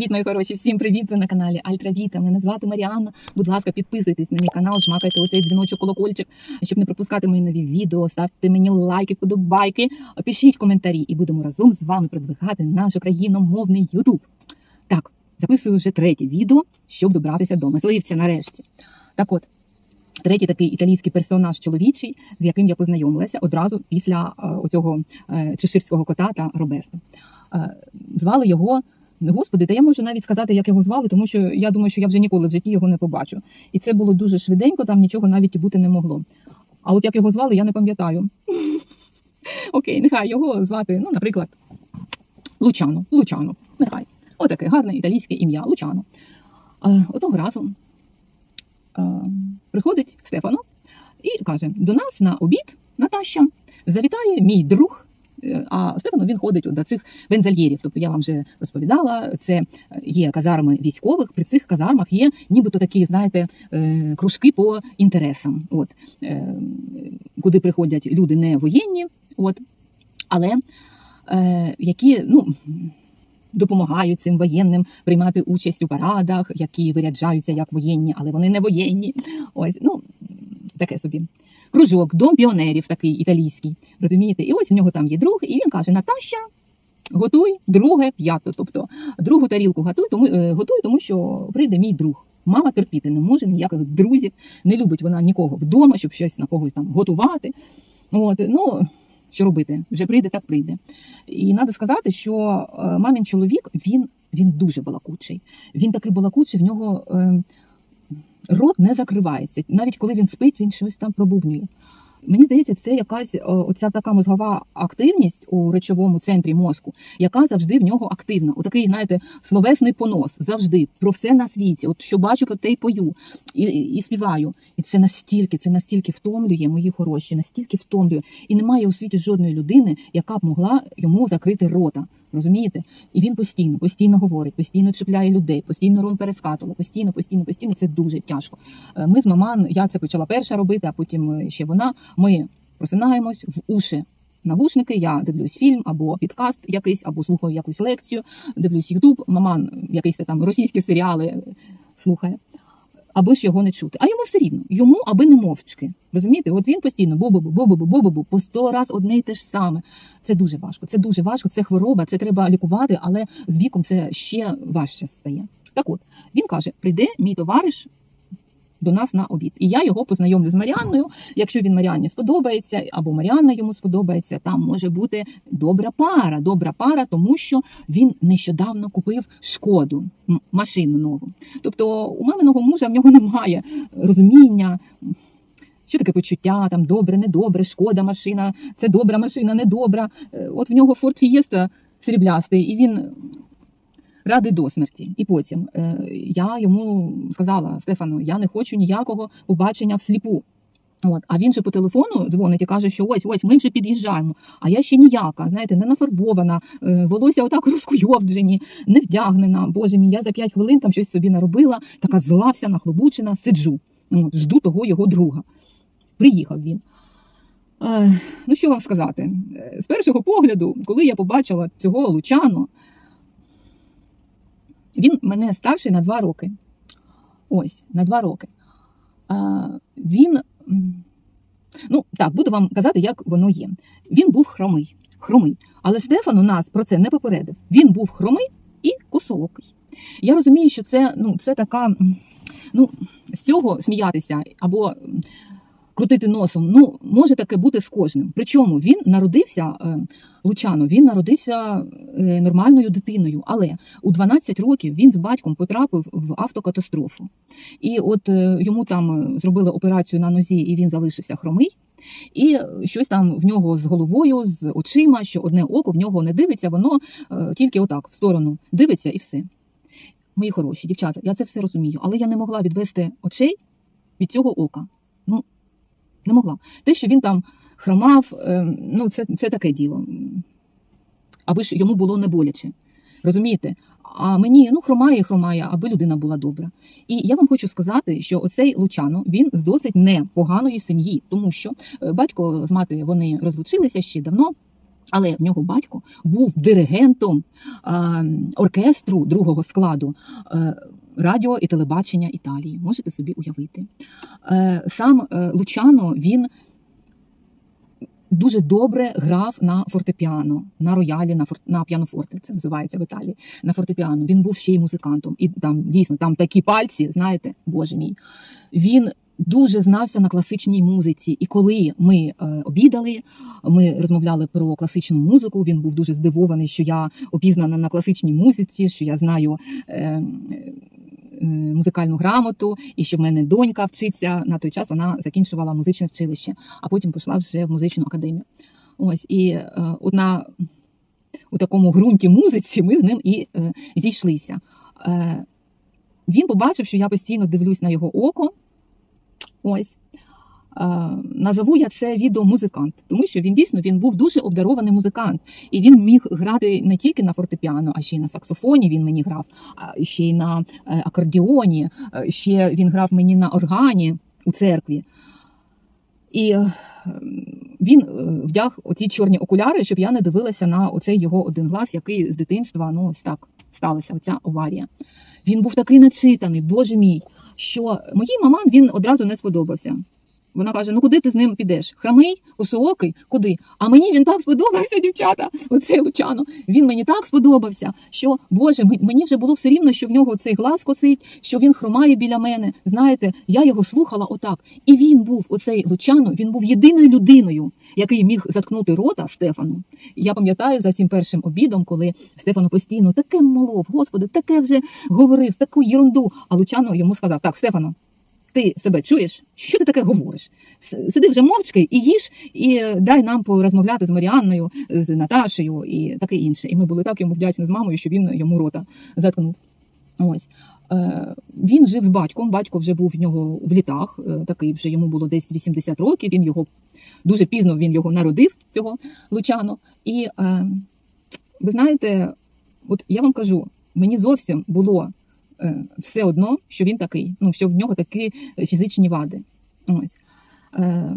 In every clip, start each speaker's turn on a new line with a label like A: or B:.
A: Привіт, мої хороші! Всім привіт! Ви на каналі Альтравіта. Мене звати Маріанна. Будь ласка, підписуйтесь на мій канал, жмакайте оцей дзвіночок колокольчик, щоб не пропускати мої нові відео. Ставте мені лайки, подобайки, пишіть коментарі, і будемо разом з вами продвигати наш україномовний Ютуб. Так, записую вже третє відео, щоб добратися до мисливця нарешті. Так от. Третій такий італійський персонаж чоловічий, з яким я познайомилася одразу після е, оцього е, чеширського кота та Роберта. Е, звали його Господи, та я можу навіть сказати, як його звали, тому що я думаю, що я вже ніколи в житті його не побачу. І це було дуже швиденько, там нічого навіть бути не могло. А от як його звали, я не пам'ятаю. Окей, нехай його звати, ну, наприклад, Лучано. Лучано. Нехай. Отаке гарне італійське ім'я Лучано. Одного разу приходить Стефано і каже: до нас на обід Наташа завітає мій друг. Е, А Стефано він ходить до цих бензальєрів. Тобто я вам вже розповідала, це є казарми військових. При цих казармах є нібито такі, знаєте, е, кружки по інтересам. От е, куди приходять люди не воєнні, от але е, які ну. Допомагають цим воєнним приймати участь у парадах, які виряджаються як воєнні, але вони не воєнні. Ось, ну таке собі. Кружок, дом піонерів такий італійський. Розумієте? І ось у нього там є друг, і він каже: Наташа, готуй друге п'ято. Тобто другу тарілку готуй, тому е, готуй, тому що прийде мій друг. Мама терпіти не може ніяких друзів, не любить вона нікого вдома, щоб щось на когось там готувати. От, ну, що робити? Вже прийде, так прийде. І треба сказати, що е, мамін чоловік він, він дуже балакучий. Він такий балакучий, в нього е, рот не закривається. Навіть коли він спить, він щось там пробубнює. Мені здається, це якась оця така мозгова активність у речовому центрі мозку, яка завжди в нього активна. Отакий, знаєте, словесний понос завжди про все на світі. От що бачу, про те й пою і, і, співаю. І це настільки, це настільки втомлює, мої хороші, настільки втомлює. І немає у світі жодної людини, яка б могла йому закрити рота. Розумієте? І він постійно, постійно говорить, постійно чіпляє людей, постійно ром перескатував, постійно, постійно, постійно. Це дуже тяжко. Е, Ми з маман, я це почала перша робити, а потім е, ще вона. Ми просинаємось в уші. Навушники, я дивлюсь фільм або підкаст якийсь, або слухаю якусь лекцію, дивлюсь Ютуб, маман якісь там російські серіали слухає, аби ж його не чути. А йому все рівно, йому аби не мовчки. Розумієте? От він постійно бу-бу-бу, бу-бу-бу, бу-бу-бу, по сто раз одне й те ж саме. Це дуже важко. Це дуже важко, це хвороба, це треба лікувати, але з віком це ще важче стає. Так от він каже: прийде мій товариш. До нас на обід, і я його познайомлю з Маріанною. Якщо він Маріанні сподобається, або Маріанна йому сподобається, там може бути добра пара. Добра пара, тому що він нещодавно купив шкоду машину нову. Тобто у маминого мужа в нього немає розуміння. Що таке почуття, там добре, недобре, шкода машина, це добра машина, недобра. Е, От в нього Ford Fiesta сріблястий, і він радий до смерті. І потім е, я йому сказала Стефану, я не хочу ніякого побачення всліпу. От, а він же по телефону дзвонить і каже, що ось ось ми вже під'їжджаємо. А я ще ніяка, знаєте, не нафарбована, е, волосся отак розкуйовджені, не вдягнена. Боже мій, я за 5 хвилин там щось собі наробила, така зла вся нахлобучена, сиджу. От, жду того його друга. Приїхав він. Е, ну що вам сказати? Е, З першого погляду, коли я побачила цього Лучано, він мене старший на два роки. Ось, на два роки. А, він, ну так, буду вам казати, як воно є. Він був хромий. хромий. Але Стефан у нас про це не попередив. Він був хромий і косоокий. Я розумію, що це, ну, це така, ну, з цього сміятися або крутити носом. Ну, може таке бути з кожним. Причому він народився, е, Лучано, він народився е, нормальною дитиною, але у 12 років він з батьком потрапив в автокатастрофу. І от е, йому там зробили операцію на нозі, і він залишився хромий. І щось там в нього з головою, з очима, що одне око в нього не дивиться, воно тільки отак в сторону дивиться і все. Мої хороші дівчата, я це все розумію, але я не могла відвести очей від цього ока. Ну, не могла. Те, що він там хромав, е, ну це, це таке діло. Аби ж йому було не боляче. Розумієте? А мені ну хромає, хромає, аби людина була добра. І я вам хочу сказати, що оцей Лучано він з досить непоганої сім'ї, тому що е, батько з матою вони розлучилися ще давно. Але в нього батько був диригентом е, оркестру другого складу е, радіо і телебачення Італії. Можете собі уявити. Е, сам е, Лучано він дуже добре грав на фортепіано, на роялі, на, фор... на піанофорте, це називається в Італії. На фортепіано. Він був ще й музикантом. І там дійсно там такі пальці, знаєте, боже мій. Він дуже знався на класичній музиці. І коли ми е, обідали, ми розмовляли про класичну музику. Він був дуже здивований, що я опізнана на класичній музиці, що я знаю. Музикальну грамоту, і що в мене донька вчиться на той час. Вона закінчувала музичне вчилище, а потім пішла вже в музичну академію. Ось і е, одна у такому ґрунті музиці ми з ним і е, зійшлися. Е, він побачив, що я постійно дивлюсь на його око. Ось. Е, назову я це відео музикант, тому що він дійсно він був дуже обдарований музикант, і він міг грати не тільки на фортепіано, а ще й на саксофоні. Він мені грав, а ще й на е, акордіоні, е, ще він грав мені на органі у церкві. І він вдяг оці чорні окуляри, щоб я не дивилася на оцей його один глаз, який з дитинства ну ось так сталася оця аварія. Він був такий начитаний, боже мій, що моїй маман він одразу не сподобався. Вона каже: ну куди ти з ним підеш? Храмий, косоокий, куди? А мені він так сподобався, дівчата. Оцей Лучано. Він мені так сподобався, що Боже, мені вже було все рівно, що в нього цей глаз косить, що він хромає біля мене. Знаєте, я його слухала отак. І він був оцей Лучано, він був єдиною людиною, який міг заткнути рота Стефану. Я пам'ятаю за цим першим обідом, коли Стефано постійно таке молов, господи, таке вже говорив, таку єрунду. А Лучано йому сказав: Так, Стефано, ти себе чуєш? Що ти таке говориш? Сиди вже мовчки і їж, і е, дай нам порозмовляти з Маріанною, з Наташею і таке інше. І ми були так йому вдячні з мамою, що він йому рота заткнув. Ось. Е, Він жив з батьком. Батько вже був в нього в літах, е, такий вже йому було десь 80 років. Він його дуже пізно він його народив, цього Лучано. І ви знаєте, от я вам кажу, мені зовсім було все одно, що він такий, ну що в нього такі фізичні вади. Ось. Е,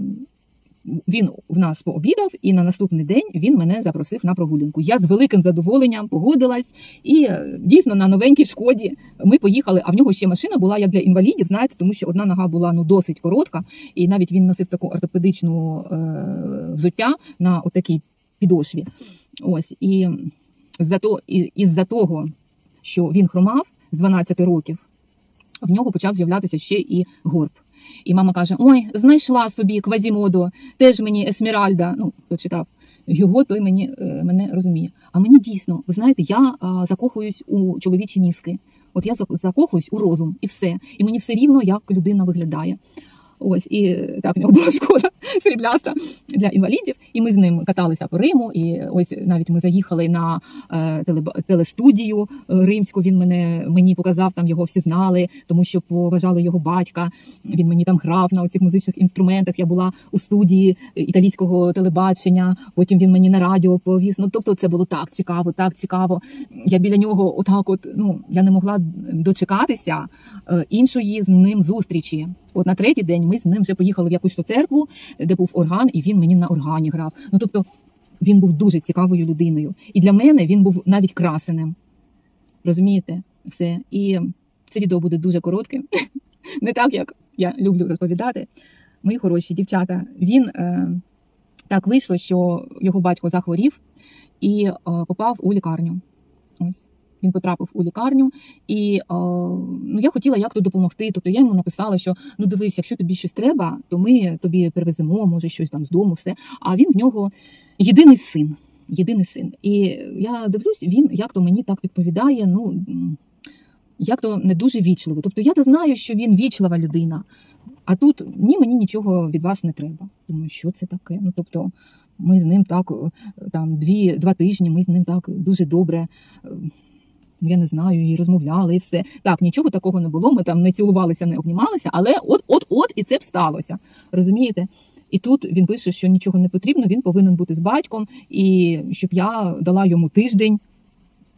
A: він в нас пообідав, і на наступний день він мене запросив на прогулянку. Я з великим задоволенням погодилась, і е, дійсно на новенькій шкоді ми поїхали. А в нього ще машина була як для інвалідів, знаєте, тому що одна нога була ну досить коротка, і навіть він носив таку ортопедичну е, взуття на отакій підошві. Ось і за то, і, із-за того, що він хромав з 12 років, в нього почав з'являтися ще і горб. І мама каже: Ой, знайшла собі квазімоду, теж мені Есмеральда. Ну, хто читав його, той мені е, мене розуміє. А мені дійсно, ви знаєте, я закохуюсь у чоловічі мізки. От я закохуюсь у розум і все. І мені все рівно, як людина виглядає. Ось і так в нього була шкода срібляста для інвалідів. І ми з ним каталися по Риму. І ось навіть ми заїхали на е, телестудію римську. Він мене мені показав, там його всі знали, тому що поважали його батька. Він мені там грав на оцих музичних інструментах. Я була у студії італійського телебачення. Потім він мені на радіо повіз. Ну тобто, це було так цікаво, так цікаво. Я біля нього, отак, от ну я не могла дочекатися е, іншої з ним зустрічі. От на третій день ми з ним вже поїхали в якусь церкву, де був орган, і він мені на органі грав. Ну тобто він був дуже цікавою людиною. І для мене він був навіть красеним. Розумієте? Все. І це відео буде дуже коротким. Не так, як я люблю розповідати. Мої хороші дівчата. Він е, так вийшло, що його батько захворів і е, попав у лікарню. Він потрапив у лікарню, і е, ну, я хотіла як то допомогти. Тобто я йому написала, що ну дивись, якщо тобі щось треба, то ми тобі перевеземо, може щось там з дому, все. А він в нього єдиний син. Єдиний син. І я дивлюсь, він як то мені так відповідає. Ну як то не дуже вічливо. Тобто я то знаю, що він вічлива людина. А тут ні, мені нічого від вас не треба. Думаю, що це таке? Ну тобто, ми з ним так е, там дві, два тижні, ми з ним так дуже добре. Я не знаю, і розмовляли, і все. Так, нічого такого не було. Ми там не цілувалися, не обнімалися, але от, от, от, і це б сталося. Розумієте? І тут він пише, що нічого не потрібно, він повинен бути з батьком, і щоб я дала йому тиждень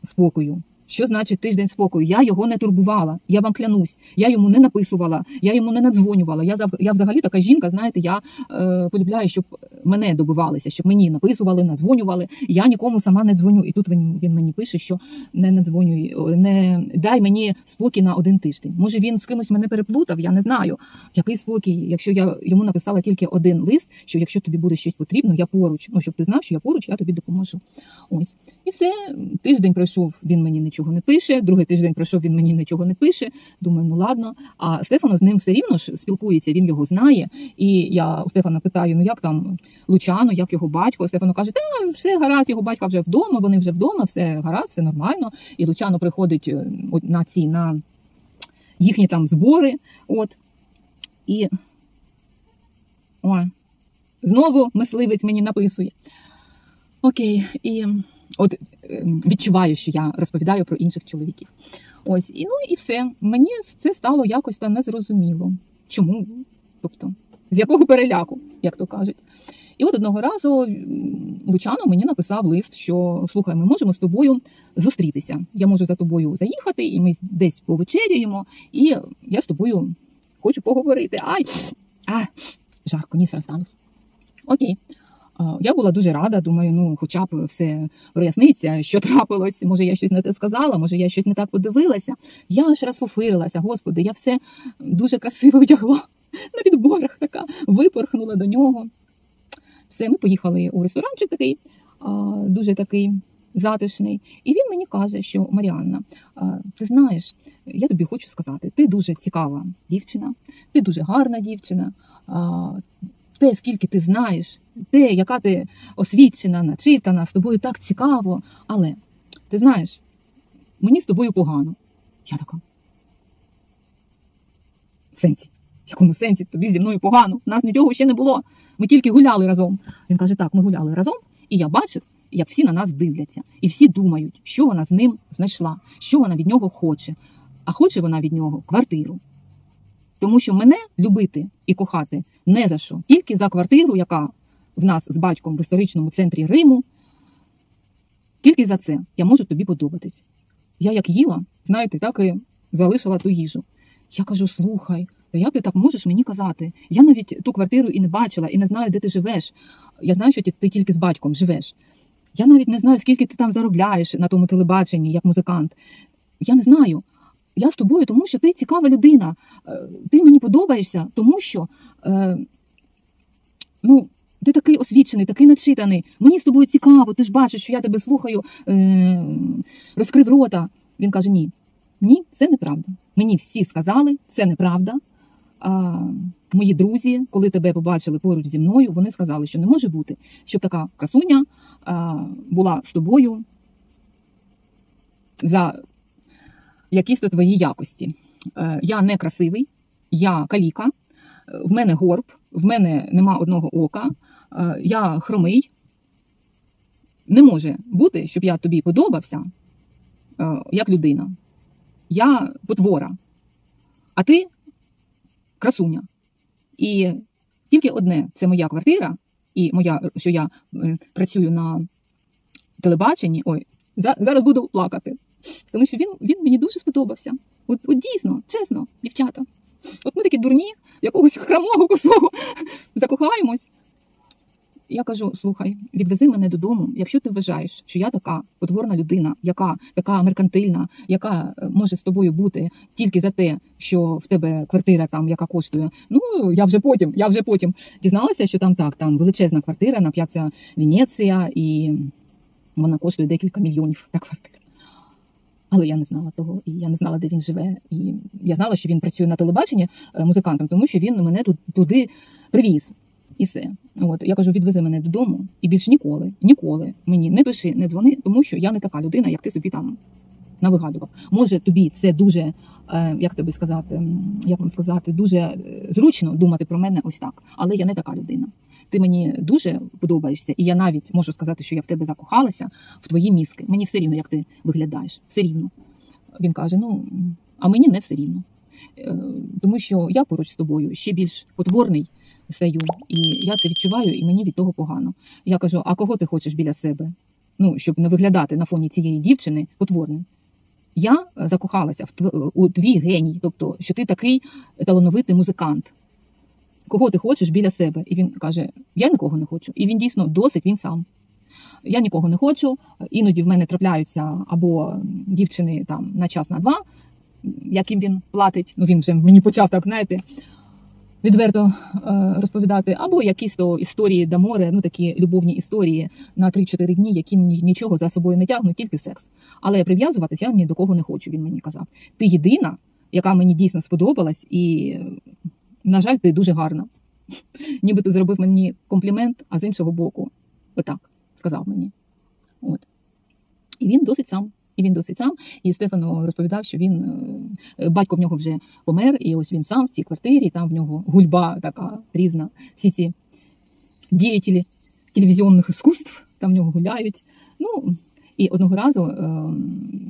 A: спокою. Що значить тиждень спокою? Я його не турбувала. Я вам клянусь. Я йому не написувала, я йому не надзвонювала. Я я взагалі така жінка. Знаєте, я е, полюбляю, щоб мене добивалися, щоб мені написували, надзвонювали. Я нікому сама не дзвоню. І тут він, він мені пише, що не надзвонюй, не дай мені спокій на один тиждень. Може він з кимось мене переплутав, я не знаю. Який спокій, якщо я йому написала тільки один лист, що якщо тобі буде щось потрібно, я поруч. Ну щоб ти знав, що я поруч, я тобі допоможу. Ось і все. Тиждень пройшов, він мені нічого не пише. Другий тиждень пройшов, він мені нічого не пише. Думаю, ну ладно. А Стефано з ним все рівно ж спілкується, він його знає. І я у Стефана питаю: ну як там Лучано, як його батько? Стефано каже, та все гаразд, його батька вже вдома, вони вже вдома, все гаразд, все нормально. І Лучано приходить е, на ці на їхні там збори. От і ой, знову мисливець мені написує. Окей, і от е, відчуваю, що я розповідаю про інших чоловіків. Ось, і ну і все. Мені це стало якось та незрозуміло. Чому? Тобто, з якого переляку, як то кажуть. І от одного разу Лучано мені написав лист, що слухай, ми можемо з тобою зустрітися. Я можу за тобою заїхати, і ми десь повечеряємо, і я з тобою хочу поговорити. Ай! А, жарко, ніс розтанув. Окей. Я була дуже рада, думаю, ну хоча б все проясниться, що трапилось. Може, я щось не те сказала, може, я щось не так подивилася. Я аж розфуфирилася, господи, я все дуже красиво одягла на відборах, така випорхнула до нього. Все, ми поїхали у ресторанчик такий, дуже такий затишний. І він мені каже, що Маріанна, ти знаєш, я тобі хочу сказати, ти дуже цікава дівчина, ти дуже гарна дівчина. Те, скільки ти знаєш, те, яка ти освічена, начитана, з тобою так цікаво. Але ти знаєш, мені з тобою погано. Я така. В сенсі. В якому сенсі тобі зі мною погано? У нас нічого ще не було. Ми тільки гуляли разом. Він каже: так, ми гуляли разом, і я бачив, як всі на нас дивляться, і всі думають, що вона з ним знайшла, що вона від нього хоче. А хоче вона від нього квартиру. Тому що мене любити і кохати не за що, тільки за квартиру, яка в нас з батьком в історичному центрі Риму. Тільки за це я можу тобі подобатись. Я як їла, знаєте, так і залишила ту їжу. Я кажу: слухай, як ти так можеш мені казати? Я навіть ту квартиру і не бачила, і не знаю, де ти живеш. Я знаю, що ти, ти тільки з батьком живеш. Я навіть не знаю, скільки ти там заробляєш на тому телебаченні як музикант. Я не знаю. Я з тобою, тому що ти цікава людина. Е, Ти мені подобаєшся, тому що е, ну, ти такий освічений, такий начитаний. Мені з тобою цікаво, ти ж бачиш, що я тебе слухаю, е, розкрив рота. Він каже: ні, ні, це неправда. Мені всі сказали, це неправда. А, мої друзі, коли тебе побачили поруч зі мною, вони сказали, що не може бути, щоб така красуня а, була з тобою за якісь твої якості. Е, Я не красивий, я каліка, е, в мене горб, в мене нема одного ока, е, я хромий. Не може бути, щоб я тобі подобався е, як людина. Я потвора, а ти красуня. І тільки одне це моя квартира, і моя, що я працюю на телебаченні. Ой, зараз буду плакати. Тому що він, він мені дуже сподобався. От, от дійсно, чесно, дівчата. От ми такі дурні, якогось хромого косого закохаємось. Я кажу: слухай, відвези мене додому, якщо ти вважаєш, що я така потворна людина, яка така меркантильна, яка е, може з тобою бути тільки за те, що в тебе квартира там, яка коштує. Ну я вже потім, я вже потім дізналася, що там так, там величезна квартира на п'яця Венеція, і вона коштує декілька мільйонів та квартира. Але я не знала того, і я не знала, де він живе. І я знала, що він працює на телебаченні е, музикантом, тому що він мене тут туди привіз. І все. От я кажу, відвези мене додому, і більше ніколи, ніколи мені не пиши, не дзвони, тому що я не така людина, як ти собі там навигадував. Може, тобі це дуже, е, як тобі сказати, як вам сказати, дуже е, зручно думати про мене ось так. Але я не така людина. Ти мені дуже подобаєшся, і я навіть можу сказати, що я в тебе закохалася в твої мізки. Мені все рівно, як ти виглядаєш. Все рівно. Він каже: ну а мені не все рівно. Е, Тому що я поруч з тобою ще більш потворний стаю, і я це відчуваю, і мені від того погано. Я кажу: а кого ти хочеш біля себе? Ну, щоб не виглядати на фоні цієї дівчини потворним. я е, закохалася в тв- у твій геній, тобто, що ти такий талановитий музикант. Кого ти хочеш біля себе? І він каже: Я нікого не хочу. І він дійсно досить він сам. Я нікого не хочу. Іноді в мене трапляються або дівчини там на час на два, яким він платить. Ну він вже мені почав так, знаєте, відверто е, розповідати, або якісь то історії до море, ну такі любовні історії на 3-4 дні, які нічого за собою не тягнуть, тільки секс. Але прив'язуватись я ні до кого не хочу. Він мені казав. Ти єдина, яка мені дійсно сподобалась, і, на жаль, ти дуже гарна. Ніби ти зробив мені комплімент, а з іншого боку, отак сказав мені. От. І він досить сам. І він досить сам. І Стефано розповідав, що він е, батько в нього вже помер, і ось він сам в цій квартирі, там в нього гульба така різна. Всі ці діятелі телевізійних іскусств там в нього гуляють. Ну і одного разу е,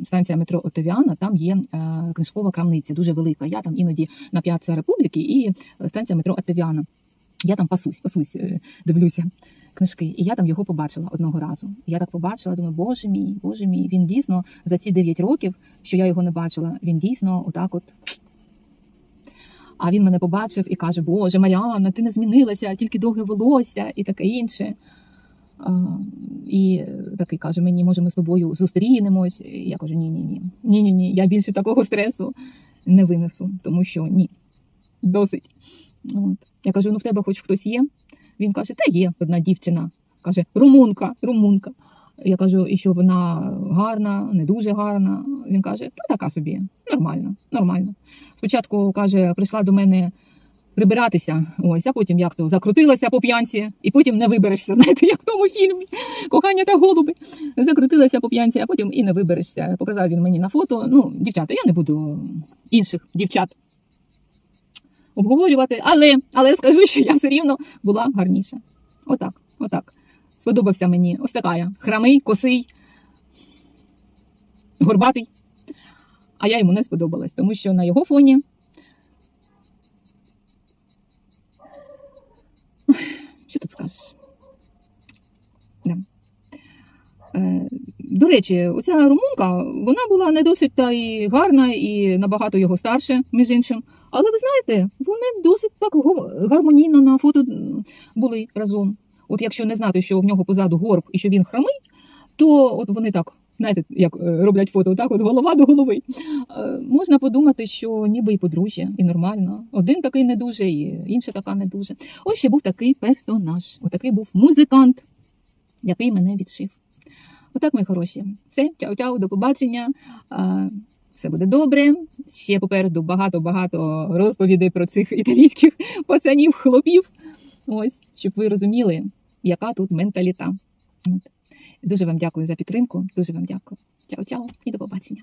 A: станція метро Отовіана, там є е, книжкова крамниця, дуже велика. Я там іноді на П'ятца Републіки і станція метро Отовіана. Я там пасусь, пасусь, е, дивлюся книжки. І я там його побачила одного разу. Я так побачила, думаю, боже мій, боже мій. Він дійсно за ці 9 років, що я його не бачила, він дійсно отак от. А він мене побачив і каже: Боже, Маріанна, ти не змінилася, тільки довге волосся і таке інше. І такий каже: мені, може, ми з тобою зустрінемось. І я кажу: ні, ні, ні. Ні, ні, ні. Я більше такого стресу не винесу, тому що ні. Досить. От. Я кажу: ну в тебе хоч хтось є? Він каже, та є одна дівчина. Каже, румунка, румунка. Я кажу, і що вона гарна, не дуже гарна. Він каже, та така собі, нормально, нормально. Спочатку каже, прийшла до мене прибиратися, ось, а потім як то закрутилася по п'янці, і потім не виберешся. Знаєте, як в тому фільмі Кохання та голуби. Закрутилася по п'янці, а потім і не виберешся. Показав він мені на фото. Ну, дівчата, я не буду інших дівчат обговорювати, але, але скажу, що я все рівно була гарніша. Отак, отак. Сподобався мені ось така я. Храмий, косий, горбатий. А я йому не сподобалась, тому що на його фоні. Що тут скажеш? Да. Е, До речі, оця румунка, вона була не досить та і гарна, і набагато його старше, між іншим. Але ви знаєте, вони досить так гармонійно на фото були разом. От якщо не знати, що в нього позаду горб і що він хромий, то от вони так, знаєте, як е, роблять фото, так от голова до голови. Е, Можна подумати, що ніби і подружжя, і нормально. Один такий не дуже, і інша така не дуже. Ось ще був такий персонаж. Отакий був музикант, який мене відшив. Отак, мої хороші. Все, чао-чао, до побачення. Все буде добре. Ще попереду багато-багато розповідей про цих італійських пацанів, хлопів. Ось, щоб ви розуміли, яка тут менталіта. Дуже вам дякую за підтримку. Дуже вам дякую. Чао-чао і до побачення.